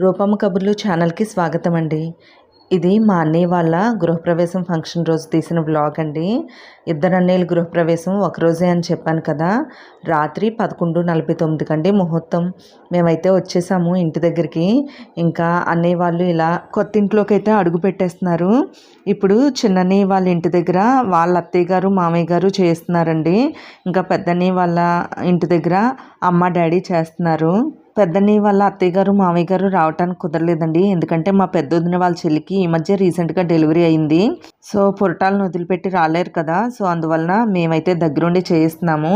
రూపమ్మ కబుర్లు ఛానల్కి స్వాగతం అండి ఇది మా అన్నయ్య వాళ్ళ గృహప్రవేశం ఫంక్షన్ రోజు తీసిన బ్లాగ్ అండి. ఇద్దరు అన్నయ్యల గృహప్రవేశం ఒకరోజే అని చెప్పాను కదా. రాత్రి పదకొండు నలభై తొమ్మిదికి అండి ముహూర్తం. మేమైతే వచ్చేసాము ఇంటి దగ్గరికి. ఇంకా అన్నయ్య వాళ్ళు ఇలా కొత్త ఇంట్లోకి అయితే అడుగు పెట్టేస్తున్నారు. ఇప్పుడు చిన్నన్నయ్య వాళ్ళ ఇంటి దగ్గర వాళ్ళ అత్తయ్య గారు మామయ్య గారు చేస్తున్నారండి. ఇంకా పెద్దన్నయ్య వాళ్ళ ఇంటి దగ్గర అమ్మ డాడీ చేస్తున్నారు. పెద్దని వాళ్ళ అత్తయ్య గారు మామయ్య గారు రావడానికి కుదరలేదండి. ఎందుకంటే మా పెద్ద వదిన వాళ్ళ చెల్లికి ఈ మధ్య రీసెంట్గా డెలివరీ అయింది. సో పొరటాలను వదిలిపెట్టి రాలేరు కదా. సో అందువలన మేమైతే దగ్గరుండి చేయిస్తున్నాము.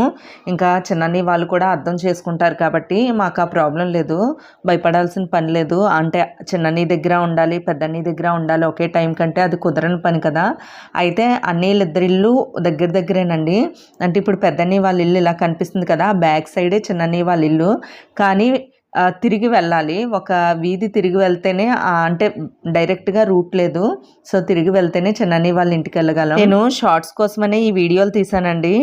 ఇంకా చిన్నని వాళ్ళు కూడా అర్థం చేసుకుంటారు కాబట్టి మాకు ఆ ప్రాబ్లం లేదు. భయపడాల్సిన పని లేదు. అంటే చిన్నని దగ్గర ఉండాలి పెద్దన్ని దగ్గర ఉండాలి ఒకే టైం కంటే అది కుదరని పని కదా. అయితే అన్నీళ్ళిద్దరి ఇల్లు దగ్గర దగ్గరేనండి. అంటే ఇప్పుడు పెద్దన్ని వాళ్ళ ఇల్లు ఇలా కనిపిస్తుంది కదా బ్యాక్ సైడే చిన్నని వాళ్ళ ఇల్లు. కానీ తిరిగి వెళ్ళాలి. ఒక వీధి తిరిగి వెళ్తేనే అంటే డైరెక్ట్గా రూట్ లేదు. సో తిరిగి వెళ్తేనే చిన్నని వాళ్ళ ఇంటికి వెళ్ళగలం. నేను షార్ట్స్ కోసమనే ఈ వీడియోలు తీసానండి.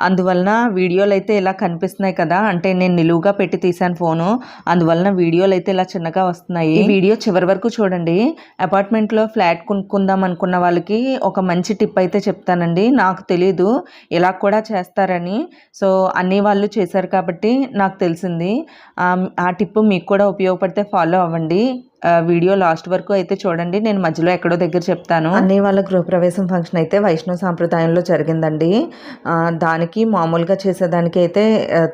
అందువలన వీడియోలు అయితే ఇలా కనిపిస్తున్నాయి కదా. అంటే నేను నిలువుగా పెట్టి తీసాను ఫోను. అందువలన వీడియోలు అయితే ఇలా చిన్నగా వస్తున్నాయి. ఈ వీడియో చివరి వరకు చూడండి. అపార్ట్మెంట్లో ఫ్లాట్ కొనుక్కుందాం అనుకున్న వాళ్ళకి ఒక మంచి టిప్ అయితే చెప్తానండి. నాకు తెలీదు ఇలా కూడా చేస్తారని. సో అన్ని వాళ్ళు చేశారు కాబట్టి నాకు తెలిసింది. ఆ టిప్ మీకు కూడా ఉపయోగపడితే ఫాలో అవ్వండి. వీడియో లాస్ట్ వరకు అయితే చూడండి. నేను మధ్యలో ఎక్కడో దగ్గర చెప్తాను. అన్ని వాళ్ళ గృహప్రవేశం ఫంక్షన్ అయితే వైష్ణవ సాంప్రదాయంలో జరిగిందండి. దానికి మామూలుగా చేసేదానికి అయితే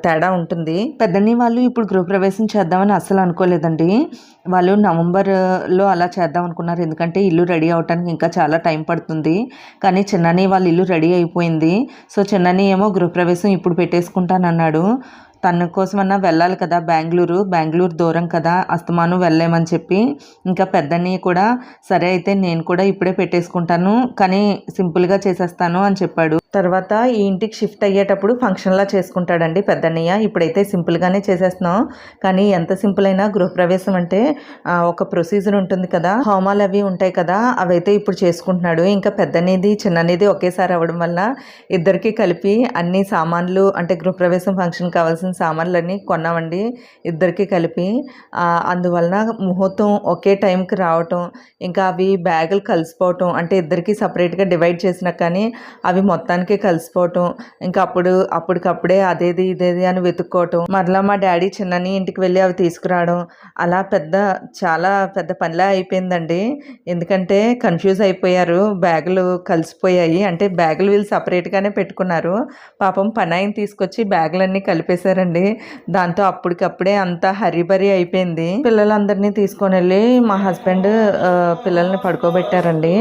తేడా ఉంటుంది. పెద్దన్ని వాళ్ళు ఇప్పుడు గృహప్రవేశం చేద్దామని అస్సలు అనుకోలేదండి. వాళ్ళు నవంబర్లో అలా చేద్దాం అనుకున్నారు. ఎందుకంటే ఇల్లు రెడీ అవడానికి ఇంకా చాలా టైం పడుతుంది. కానీ చిన్నని వాళ్ళ ఇల్లు రెడీ అయిపోయింది. సో చిన్నని ఏమో గృహప్రవేశం ఇప్పుడు పెట్టేసుకుంటానన్నాడు. తన కోసమన్నా వెళ్ళాలి కదా బెంగళూరు బెంగళూరు దూరం కదా అస్తమానం వెళ్ళలేమని చెప్పి ఇంకా పెద్దని కూడా సరే అయితే నేను కూడా ఇప్పుడే పెట్టేసుకుంటాను కానీ సింపుల్గా చేసేస్తాను అని చెప్పాడు. తర్వాత ఈ ఇంటికి షిఫ్ట్ అయ్యేటప్పుడు ఫంక్షన్లా చేసుకుంటాడండి పెద్దన్నయ్య. ఇప్పుడైతే సింపుల్గానే చేసేస్తున్నాం. కానీ ఎంత సింపుల్ అయినా గృహప్రవేశం అంటే ఒక ప్రొసీజర్ ఉంటుంది కదా హోమాలు అవి ఉంటాయి కదా అవైతే ఇప్పుడు చేసుకుంటున్నాడు. ఇంకా పెద్దనేది చిన్ననేది ఒకేసారి అవ్వడం వల్ల ఇద్దరికి కలిపి అన్ని సామాన్లు అంటే గృహప్రవేశం ఫంక్షన్ కావాల్సిన సామాన్లన్నీ కొన్నామండి ఇద్దరికి కలిపి. అందువలన ముహూర్తం ఒకే టైంకి రావటం ఇంకా అవి బ్యాగులు కలిసిపోవటం అంటే ఇద్దరికి సపరేట్గా డివైడ్ చేసినా కానీ అవి మొత్తానికి కలిసిపోవటం ఇంకా అప్పుడు అప్పటికప్పుడే అదేది ఇదేది అని వెతుక్కోవటం. మరలా మా డాడీ చిన్నని ఇంటికి వెళ్ళి అవి తీసుకురావడం అలా పెద్ద చాలా పెద్ద పనిలా అయిపోయిందండి. ఎందుకంటే కన్ఫ్యూజ్ అయిపోయారు బ్యాగులు కలిసిపోయాయి అంటే బ్యాగులు వీళ్ళు సపరేట్గానే పెట్టుకున్నారు. పాపం పనాయిని తీసుకొచ్చి బ్యాగులన్నీ చేశారండి. దాంతో అప్పటికప్పుడే అంతా హరిబరి అయిపోయింది. పిల్లలందరినీ తీసుకొని వెళ్ళి మా హస్బెండ్ పిల్లల్ని పడుకోబెట్టారండి.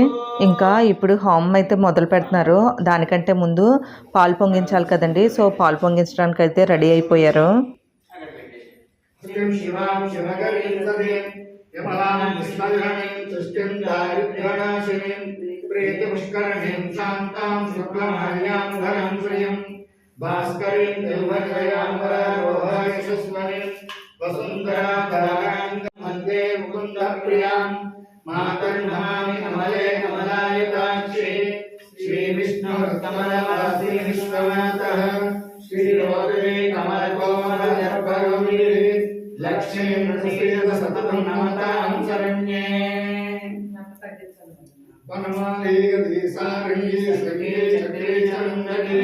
ఇంకా ఇప్పుడు హోమ్ అయితే మొదలు పెడుతున్నారు. దానికంటే ముందు పాలు పొంగించాలి కదండి. సో పాలు పొంగించడానికి అయితే రెడీ అయిపోయారు. ప్రేత శివాం శాంతాం ధరం శ్రియం భాస్కరీం దేవర్షయాం వరారోహయశస్వరీం వసుంధరాధరాం వందే ముకుంద ప్రియాం మాతర్నమామి కమలే కమలాయతాక్షి శ్రీ విష్ణు కమలవాసి విశ్వనాథః శ్రీరోదరే కమలకోమలగర్భగౌరీ లక్ష్మీం ప్రసీద సతతం నమతాం శరణ్యే వనమాలీగతి సారణీ సఖీ చక్రే చందనే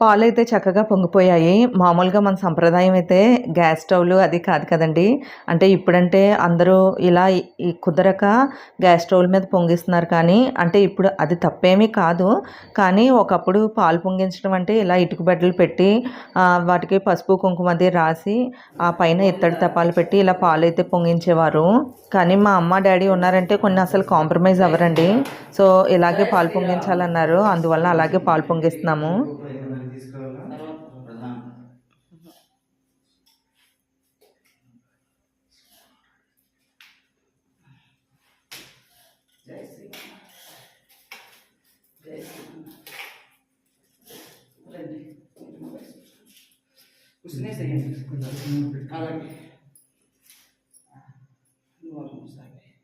పాలు అయితే చక్కగా పొంగిపోయాయి. మామూలుగా మన సంప్రదాయం అయితే గ్యాస్ స్టవ్లు అది కాదు కదండి. అంటే ఇప్పుడంటే అందరూ ఇలా కుదరక గ్యాస్ స్టవ్ల మీద పొంగిస్తున్నారు కానీ అంటే ఇప్పుడు అది తప్పేమీ కాదు. కానీ ఒకప్పుడు పాలు పొంగించడం అంటే ఇలా ఇటుక బెడ్డలు పెట్టి వాటికి పసుపు కుంకుమ అది రాసి ఆ పైన ఇత్తడి తపాలు పెట్టి ఇలా పాలు అయితే పొంగించేవారు. కానీ మా అమ్మ డాడీ ఉన్నారంటే కొన్ని అసలు కాంప్రమైజ్ అవ్వరండి. సో ఇలాగే పాలు పొంగించాలన్నారు. అందువల్ల అలాగే పాలు పొంగిస్తున్నాము. నువ్వు ఒక మూడు సార్లు వేయి.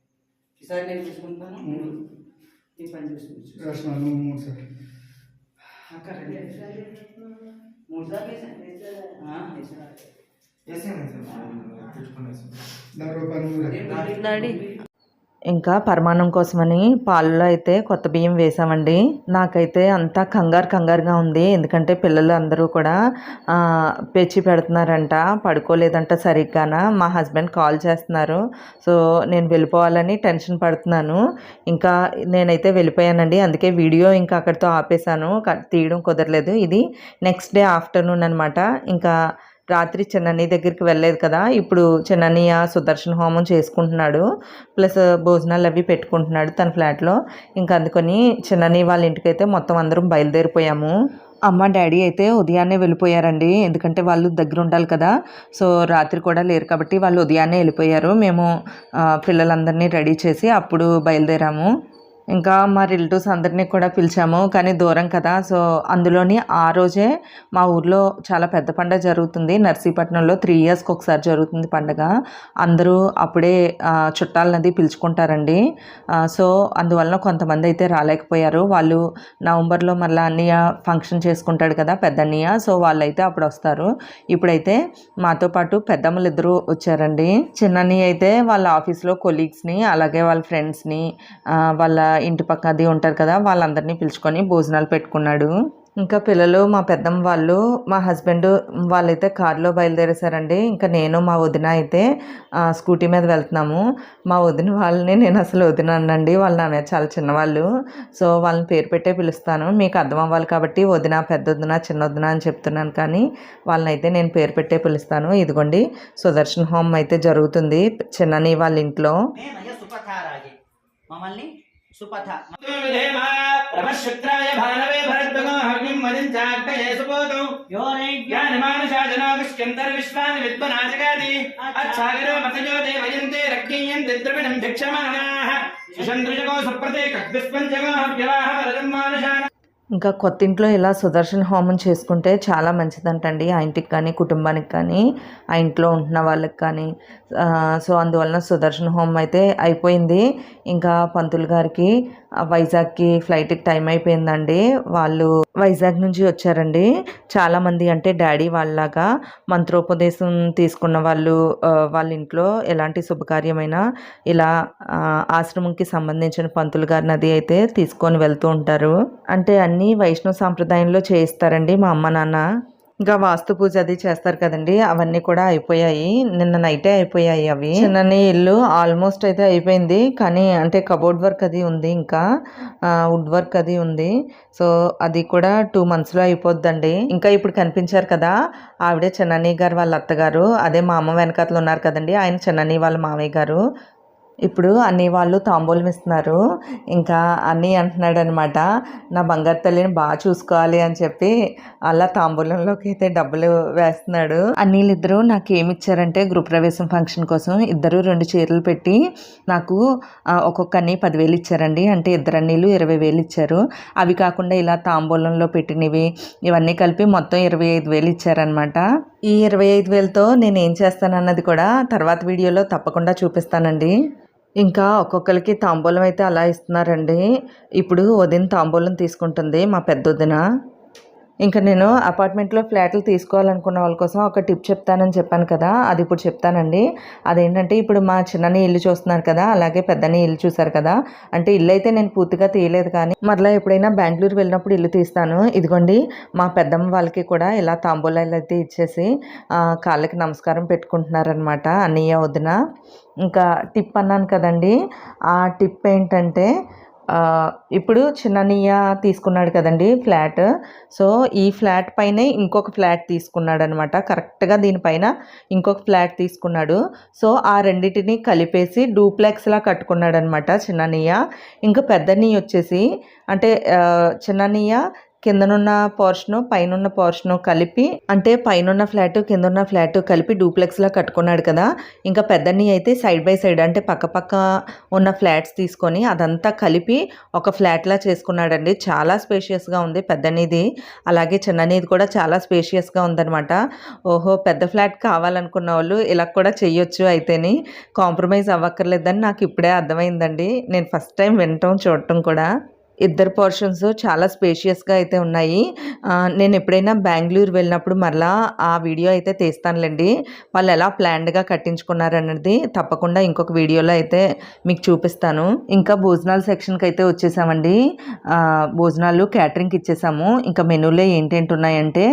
ఈసారి నేను చూసుకుంటాను. మూడు. ఈ పని చూసుకుంటు రచనలు మూడు సార్లు. అక్క రెడీ. మూడు సార్లు వేసాను. ఆ, వేసాను. ఇంకా పరిమాణం కోసమని పాలలో అయితే కొత్త బియ్యం వేసామండి. నాకైతే అంతా కంగారు కంగారుగా ఉంది. ఎందుకంటే పిల్లలు అందరూ కూడా పెచ్చి పెడుతున్నారంట. పడుకోలేదంట సరిగ్గాన? మా హస్బెండ్ కాల్ చేస్తున్నారు. సో నేను వెళ్ళిపోవాలని టెన్షన్ పడుతున్నాను. ఇంకా నేనైతే వెళ్ళిపోయానండి. అందుకే వీడియో ఇంకా అక్కడితో ఆపేశాను. తీయడం కుదరలేదు. ఇది నెక్స్ట్ డే ఆఫ్టర్నూన్ అనమాట ఇంకా రాత్రి చిన్నని దగ్గరికి వెళ్ళలేదు కదా ఇప్పుడు చిన్ననియ సుదర్శన హోమం చేసుకుంటున్నాడు ప్లస్ భోజనాలు అవి పెట్టుకుంటున్నాడు తన ఫ్లాట్లో. ఇంకా అందుకని చిన్నని వాళ్ళ ఇంటికైతే మొత్తం అందరం బయలుదేరిపోయాము. అమ్మ డాడీ అయితే ఉదయాన్నే వెళ్ళిపోయారండి ఎందుకంటే వాళ్ళు దగ్గర ఉండాలి కదా సో రాత్రి కూడా లేరు కాబట్టి వాళ్ళు ఉదయాన్నే వెళ్ళిపోయారు. మేము పిల్లలందరినీ రెడీ చేసి అప్పుడు బయలుదేరాము. ఇంకా మా రిలేటివ్స్ అందరినీ కూడా పిలిచాము కానీ దూరం కదా. సో అందులోని ఆ రోజే మా ఊర్లో చాలా పెద్ద పండగ జరుగుతుంది. నర్సీపట్నంలో త్రీ ఇయర్స్కి ఒకసారి జరుగుతుంది పండగ. అందరూ అప్పుడే ఆ, చుట్టాలనది పిలుచుకుంటారండి. సో అందువలన కొంతమంది అయితే రాలేకపోయారు. వాళ్ళు నవంబర్లో మళ్ళీ అన్నయ్య ఫంక్షన్ చేసుకుంటాడు కదా పెద్ద అన్నయ్య సో వాళ్ళైతే అప్పుడు వస్తారు. ఇప్పుడైతే మాతో పాటు పెద్దమ్మలు ఇద్దరు వచ్చారండి. చిన్నన్నయ్య అయితే వాళ్ళ ఆఫీస్లో కొలీగ్స్ని అలాగే వాళ్ళ ఫ్రెండ్స్ని వాళ్ళ ఇంటి పక్క అది ఉంటారు కదా వాళ్ళందరినీ పిలుచుకొని భోజనాలు పెట్టుకున్నాడు. ఇంకా పిల్లలు మా పెద్దమ్మ వాళ్ళు మా హస్బెండ్ వాళ్ళైతే కారులో బయలుదేరేశారండి. ఇంకా నేను మా వదిన అయితే స్కూటీ మీద వెళ్తున్నాము. మా వదిన వాళ్ళని నేను అసలు వదిన అనండి వాళ్ళు నా మీద చాలా చిన్నవాళ్ళు. సో వాళ్ళని పేరు పెట్టే పిలుస్తాను. మీకు అర్థం అవ్వాలి కాబట్టి వదిన పెద్ద వదిన చిన్న వదిన అని చెప్తున్నాను కానీ వాళ్ళనైతే నేను పేరు పెట్టే పిలుస్తాను. ఇదిగోండి సుదర్శన్ హోమ్ అయితే జరుగుతుంది. చిన్నని వాళ్ళ ఇంట్లో. మమ్మల్ని सुपथा। प्रभशुक्राय भानवे भरद्वगाहग्निं मदिञ्चाग्नये सुपोतौ यो नैज्ञानमानुषाजनागुष्यन्तर विश्वान् विद्वनाजगादि अच्छा। अच्छागरो देवयन्ते भिक्षमाणाः। सुप्रते वरदं ఇంకా కొత్త ఇంట్లో ఇలా సుదర్శన హోమం చేసుకుంటే చాలా మంచిదంటండి. ఆ ఇంటికి కానీ కుటుంబానికి కానీ ఆ ఇంట్లో ఉంటున్న వాళ్ళకి కానీ. సో అందువలన సుదర్శన హోమం అయితే అయిపోయింది. ఇంకా పంతులు గారికి వైజాగ్కి ఫ్లైట్కి టైం అయిపోయిందండి. వాళ్ళు వైజాగ్ నుంచి వచ్చారండి. చాలామంది అంటే డాడీ వాళ్ళలాగా మంత్రోపదేశం తీసుకున్న వాళ్ళు వాళ్ళ ఇంట్లో ఎలాంటి శుభకార్యమైనా ఇలా ఆశ్రమంకి సంబంధించిన పంతులు గారిని అది అయితే తీసుకొని వెళ్తూ ఉంటారు. అంటే అన్నీ వైష్ణవ సాంప్రదాయంలో చేయిస్తారండి మా అమ్మ నాన్న. ఇంకా వాస్తు పూజ అది చేస్తారు కదండి. అవన్నీ కూడా అయిపోయాయి. నిన్న నైటే అయిపోయాయి అవి. చిన్నని ఇల్లు ఆల్మోస్ట్ అయితే అయిపోయింది. కానీ అంటే కబోర్డ్ వర్క్ అది ఉంది ఇంకా. వుడ్ వర్క్ అది ఉంది. సో అది కూడా టూ మంత్స్లో అయిపోద్దండి. ఇంకా ఇప్పుడు కనిపించారు కదా ఆవిడే చిన్నని గారు వాళ్ళ అత్తగారు. అదే మా అమ్మ వెనకాతలు ఉన్నారు కదండి. ఆయన చిన్నని వాళ్ళ మావయ్య గారు. ఇప్పుడు అన్ని వాళ్ళు తాంబూలం ఇస్తున్నారు. ఇంకా అన్నీ అంటున్నాడు అనమాట నా బంగారు తల్లిని బాగా చూసుకోవాలి అని చెప్పి అలా తాంబూలంలోకి అయితే డబ్బులు వేస్తున్నాడు. అన్నీళ్ళిద్దరూ నాకు ఏమి ఇచ్చారంటే గృహప్రవేశం ఫంక్షన్ కోసం ఇద్దరు రెండు చీరలు పెట్టి నాకు ఒక్కొక్క అన్నీ పదివేలు ఇచ్చారండి. అంటే ఇద్దరు అన్నీళ్ళు ఇరవై వేలు ఇచ్చారు. అవి కాకుండా ఇలా తాంబూలంలో పెట్టినవి ఇవన్నీ కలిపి మొత్తం ఇరవై ఐదు వేలు ఇచ్చారనమాట. ఈ ఇరవై ఐదు వేలతో నేను ఏం చేస్తానన్నది కూడా తర్వాత వీడియోలో తప్పకుండా చూపిస్తానండి. ఇంకా ఒక్కొక్కరికి తాంబూలం అయితే అలా ఇస్తున్నారండి. ఇప్పుడు వదిన తాంబూలం తీసుకుంటుంది మా పెద్ద వదిన. ఇంకా నేను అపార్ట్మెంట్లో ఫ్లాట్లు తీసుకోవాలనుకున్న వాళ్ళ కోసం ఒక టిప్ చెప్తానని చెప్పాను కదా అది ఇప్పుడు చెప్తానండి. అదేంటంటే ఇప్పుడు మా చిన్నని ఇల్లు చూస్తున్నారు కదా అలాగే పెద్దని ఇల్లు చూసారు కదా అంటే ఇల్లు అయితే నేను పూర్తిగా తీయలేదు కానీ మరలా ఎప్పుడైనా బెంగళూరు వెళ్ళినప్పుడు ఇల్లు తీస్తాను. ఇదిగోండి మా పెద్దమ్మ వాళ్ళకి కూడా ఇలా తాంబూలాలు అయితే ఇచ్చేసి కాళ్ళకి నమస్కారం పెట్టుకుంటున్నారనమాట అన్నయ్య వదిన. ఇంకా టిప్ అన్నాను కదండి ఆ టిప్ ఏంటంటే ఇప్పుడు చిన్ననయ్య తీసుకున్నాడు కదండి ఫ్లాట్. సో ఈ ఫ్లాట్ పైనే ఇంకొక ఫ్లాట్ తీసుకున్నాడు అనమాట కరెక్ట్గా దీనిపైన ఇంకొక ఫ్లాట్ తీసుకున్నాడు. సో ఆ రెండింటిని కలిపేసి డూప్లెక్స్లా కట్టుకున్నాడు అనమాట చిన్ననయ్య ఇంకా పెద్దనయ్య వచ్చేసి అంటే ఆ, చిన్ననయ్య కిందనున్న పోర్షను పైనున్న పోర్షను కలిపి అంటే పైనున్న ఫ్లాట్ కిందన్న ఫ్లాట్ కలిపి డూప్లెక్స్లా కట్టుకున్నాడు కదా. ఇంకా పెద్దన్ని అయితే సైడ్ బై సైడ్ అంటే పక్కపక్క ఉన్న ఫ్లాట్స్ తీసుకొని అదంతా కలిపి ఒక ఫ్లాట్లా చేసుకున్నాడండి. చాలా స్పేషియస్గా ఉంది పెద్దనిది. అలాగే చిన్ననిది కూడా చాలా స్పేషియస్గా ఉందన్నమాట. ఓహో పెద్ద ఫ్లాట్ కావాలనుకున్న వాళ్ళు ఇలా కూడా చేయొచ్చు అయితేని. కాంప్రమైజ్ అవ్వక్కర్లేదని నాకు ఇప్పుడే అర్థమైందండి. నేను ఫస్ట్ టైం వినటం చూడటం కూడా. ఇద్దరు పోర్షన్స్ చాలా స్పేషియస్గా అయితే ఉన్నాయి. నేను ఎప్పుడైనా బెంగళూరు వెళ్ళినప్పుడు మరలా ఆ వీడియో అయితే తీస్తానులేండి. వాళ్ళు ఎలా ప్లాన్డ్గా కట్టించుకున్నారు అన్నది తప్పకుండా ఇంకొక వీడియోలో అయితే మీకు చూపిస్తాను. ఇంకా భోజనాల సెక్షన్కి అయితే వచ్చేసామండి. భోజనాలు క్యాటరింగ్కి ఇచ్చేసాము. ఇంకా మెనూలో ఏంటేంటి ఉన్నాయంటే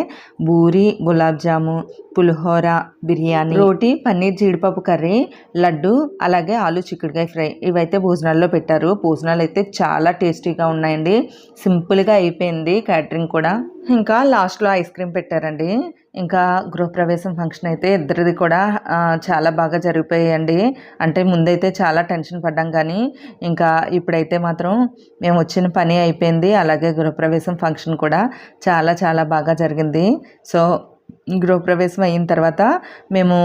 బూరి గులాబ్ జాము పులిహోర బిర్యానీ రోటీ పన్నీర్ జీడిపప్పు కర్రీ లడ్డు అలాగే ఆలు చిక్కుడుకాయ ఫ్రై ఇవైతే భోజనాల్లో పెట్టారు. భోజనాలు అయితే చాలా టేస్టీగా ఉన్నాయండి. సింపుల్గా అయిపోయింది క్యాటరింగ్ కూడా. ఇంకా లాస్ట్లో ఐస్ క్రీమ్ పెట్టారండి. ఇంకా గృహప్రవేశం ఫంక్షన్ అయితే ఇద్దరిది కూడా చాలా బాగా జరిగిపోయాయండి. అంటే ముందైతే చాలా టెన్షన్ పడ్డాం కానీ ఇంకా ఇప్పుడైతే మాత్రం మేము వచ్చిన పని అయిపోయింది. అలాగే గృహప్రవేశం ఫంక్షన్ కూడా చాలా చాలా బాగా జరిగింది. సో గృహప్రవేశం అయిన తర్వాత మేము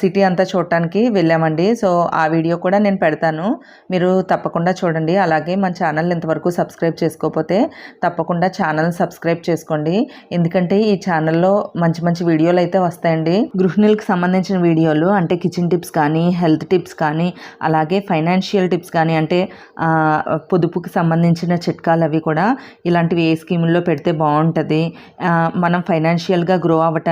సిటీ అంతా చూడటానికి వెళ్ళామండి. సో ఆ వీడియో కూడా నేను పెడతాను. మీరు తప్పకుండా చూడండి. అలాగే మన ఛానల్ ఇంతవరకు సబ్స్క్రైబ్ చేసుకోకపోతే తప్పకుండా ఛానల్ సబ్స్క్రైబ్ చేసుకోండి. ఎందుకంటే ఈ ఛానల్లో మంచి మంచి వీడియోలు అయితే వస్తాయండి. గృహిణులకు సంబంధించిన వీడియోలు అంటే కిచెన్ టిప్స్ కానీ హెల్త్ టిప్స్ కానీ అలాగే ఫైనాన్షియల్ టిప్స్ కానీ అంటే పొదుపుకి సంబంధించిన చిట్కాలు అవి కూడా ఇలాంటివి ఏ స్కీముల్లో పెడితే బాగుంటుంది? మనం ఫైనాన్షియల్గా గ్రో అవ్వటానికి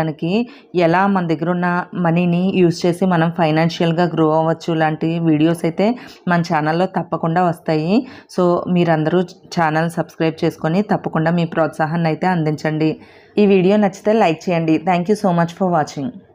ఎలా మన దగ్గర ఉన్న మనీని యూస్ చేసి మనం ఫైనాన్షియల్గా గ్రో అవ్వచ్చు లాంటి వీడియోస్ అయితే మన ఛానల్లో తప్పకుండా వస్తాయి. సో మీరందరూ ఛానల్ సబ్స్క్రైబ్ చేసుకొని తప్పకుండా మీ ప్రోత్సాహాన్ని అయితే అందించండి. ఈ వీడియో నచ్చితే లైక్ చేయండి. Thank you so much for watching